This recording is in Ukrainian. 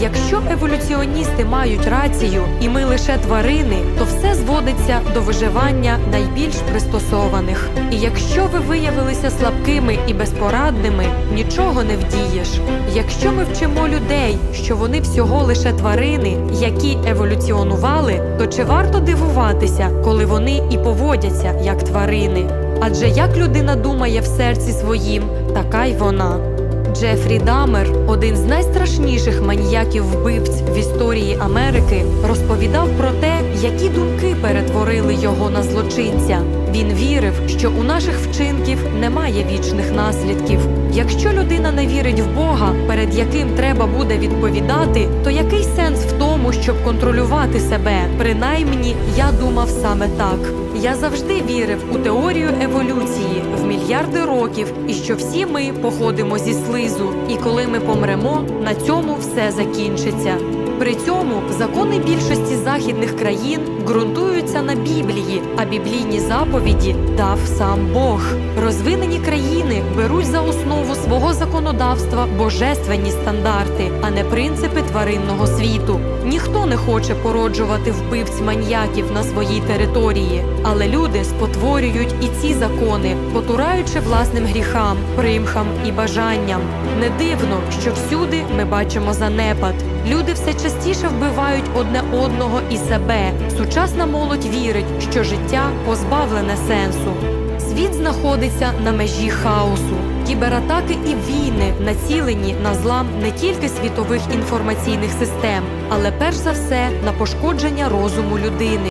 Якщо еволюціоністи мають рацію і ми лише тварини, то все зводиться до виживання найбільш пристосованих. І якщо ви виявилися слабкими і безпорадними, нічого не вдієш. Якщо ми вчимо людей, що вони всього лише тварини, які еволюціонували, то чи варто дивуватися, коли вони і поводяться як тварини? Адже як людина думає в серці своїм, така й вона. Джефрі Дамер, один з найстрашніших маніяків-вбивць в історії Америки, розповідав про те, які думки перетворили його на злочинця. Він вірив, що у наших вчинків немає вічних наслідків. Якщо людина не вірить в Бога, перед яким треба буде відповідати, то який сенс в тому, щоб контролювати себе? Принаймні, я думав саме так. Я завжди вірив у теорію еволюції в мільярди років, і що всі ми походимо зі слизу, і коли ми помремо, на цьому все закінчиться. При цьому закони більшості західних країн ґрунтуються на Біблії, а біблійні заповіді дав сам Бог. Розвинені країни беруть за основу свого законодавства божественні стандарти, а не принципи тваринного світу. Ніхто не хоче породжувати вбивць маньяків на своїй території, але люди спотворюють і ці закони, потураючи власним гріхам, примхам і бажанням. Не дивно, що всюди ми бачимо занепад. Люди все частіше вбивають одне одного і себе. Сучасна молодь вірить, що життя позбавлене сенсу. Світ знаходиться на межі хаосу. Кібератаки і війни націлені на злам не тільки світових інформаційних систем, але перш за все на пошкодження розуму людини.